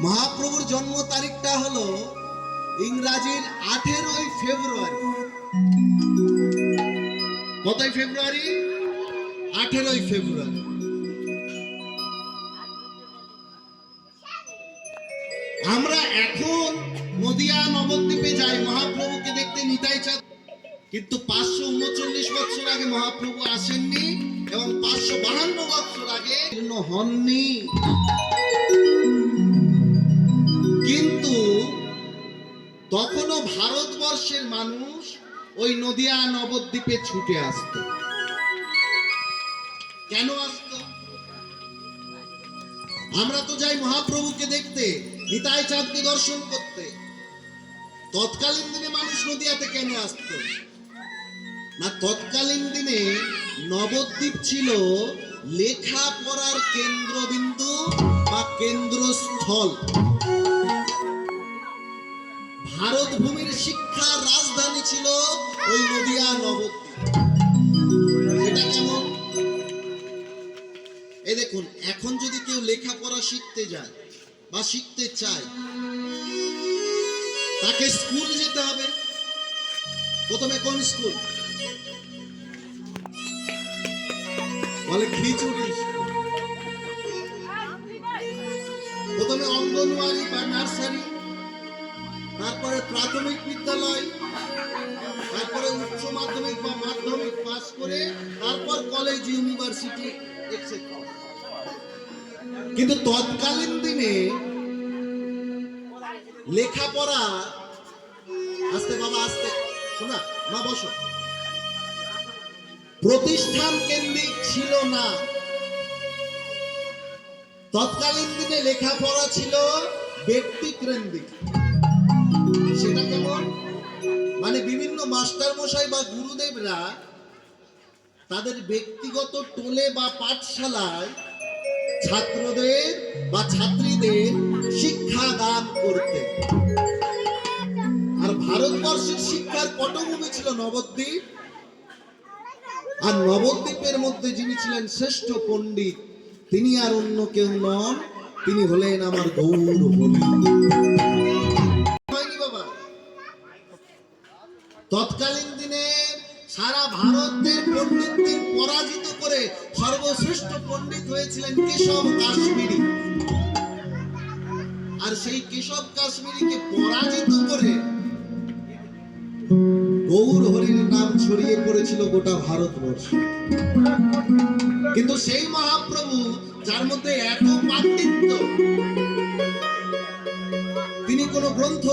মহাপ্রভুর জন্ম তারিখটা হলো ইংরাজির আঠেরোই ফেব্রুয়ারি। কতই ফেব্রুয়ারি? আঠেরোই ফেব্রুয়ারি। আমরা এখন নদিয়া নবদ্বীপে যাই। মহাপ্রভুকে দেখতে নিতাই চাঁদ। কিন্তু পাঁচশো উনচল্লিশ বছর আগে মহাপ্রভু আসেননি এবং পাঁচশো বাহান্ন বছর আগে হননি। কিন্তু তখনও ভারতবর্ষের মানুষ ওই নদিয়া নবদ্বীপে ছুটে আসতো। কেন আসতো? আমরা তো যাই মহাপ্রভুকে দেখতে, নিতাই চাঁদকে দর্শন করতে। তৎকালীন দিনে মানুষ নদিয়াতে কেন আসতো? না, তৎকালীন দিনে নবদ্বীপ ছিল লেখাপড়ার কেন্দ্রবিন্দু বা কেন্দ্রস্থল। ভারত ভূমির শিক্ষার রাজধানী ছিল ওই নদিয়া নবদ্বীপ। এই দেখুন, এখন যদি কেউ লেখাপড়া শিখতে যায় বা শিখতে চায়, তাকে স্কুল যেতে হবে। প্রথমে কোন স্কুল? বলে খিচুড়ি প্রথমে অঙ্গনওয়াড়ি বা নার্সারি। তারপরে প্রাথমিক বিদ্যালয়, তারপরে উচ্চ মাধ্যমিক বা মাধ্যমিক পাস করে তারপর কলেজ ইউনিভার্সিটি কিন্তু তৎকালীন দিনে লেখাপড়া আস্তে বাবা, আস্তে, শোনা, মা বসো। প্রতিষ্ঠান কেন্দ্রিক ছিল না। তৎকালীন দিনে লেখাপড়া ছিল ব্যক্তি কেন্দ্রিক। সেটা কেমন? মানে বিভিন্ন মাস্টার মশাই বা গুরুদেবরা তাদের ব্যক্তিগত টোলে বা পাঠশালায় ছাত্রদের বা ছাত্রীদের শিক্ষা দান করতেন আর ভারতবর্ষের শিক্ষার পটভূমি ছিল নবদ্বীপ। আর নবদ্বীপের মধ্যে যিনি ছিলেন শ্রেষ্ঠ পণ্ডিত, তিনি আর অন্য কেউ নন, তিনি হলেন আমার গৌর হরি তৎকালীন দিনে সারা ভারতের পণ্ডিতদের পরাজিত করে সর্বশ্রেষ্ঠ পণ্ডিত হয়েছিলেন কেশব কাশ্মীরি। আর সেই কেশব কাশ্মীরিকে পরাজিত করে গৌর হরির নাম ছড়িয়ে পড়েছিল গোটা ভারতবর্ষ। কিন্তু সেই মহাপ্রভু, যার মধ্যে এত পাণ্ডিত্য, তিনি কোনো গ্রন্থ